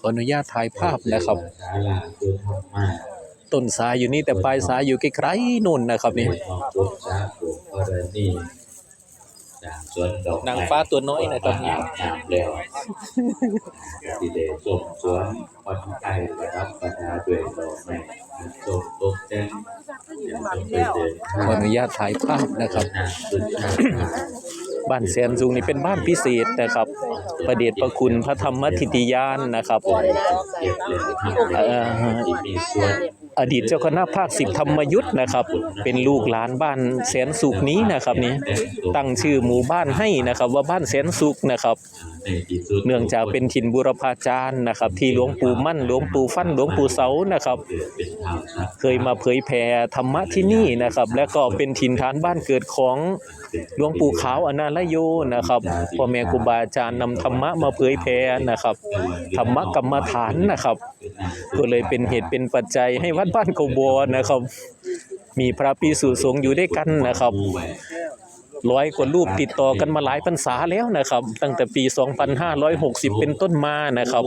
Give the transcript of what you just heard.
ขออนุญาตถ่ายภาพนะครับศาลาคือธรรมะต้นสายอยู่นี่แต่ปลายสายอยู่ไกลๆนู่นนะครับนี่ออกพุทธะปลูกกรณีจากสวนดอกไม้นางฟ้าตัวน้อยนะครับอาบน้ำแล้วที่ได้ส่งสวนคนไทยนะครับประดาด้วยดอกไม้ส่งตกแต่งอย่างต้องไปเดินขออนุญาตถ่ายภาพนะครับหน้าสุดท้าย บ้านแสนสูงนี่เป็นบ้านพิเศษนะครับ ประเดชประคุณพระธรรมทิติยานนะครับ อดีตเจ้าคณะภาคสิบธรรมยุทธ์นะครับ เป็นลูกหลานบ้านแสนสุขนี้นะครับนี่ตั้งชื่อหมู่บ้านให้นะครับ ว่าบ้านแสนสุขนะครับ เนื่องจากเป็นถิ่นบุรพาจารย์นะครับ ที่หลวงปู่มั่นหลวงปู่ฟั่นหลวงปู่เสานะครับ เคยมาเผยแผ่ธรรมะที่นี่นะครับ และก็เป็นถิ่นฐานบ้านเกิดของหลวงปู่ขาวอนาลโยนะครับพ่อแม่ครูบาอาจารย์นำธรรมะมาเผยแผ่นะครับธรรมะกรรมฐานนะครับ ก็เลยเป็นเหตุเป็นปัจจัยให้วัดบ้านเขาบัวนะครับ มีพระปีสุสงฆ์อยู่ด้วยกันนะครับร้อยกว่ารูปติดต่อกันมาหลายพรรษาแล้วนะครับ ตั้งแต่ปี 2560 เป็นต้นมานะครับ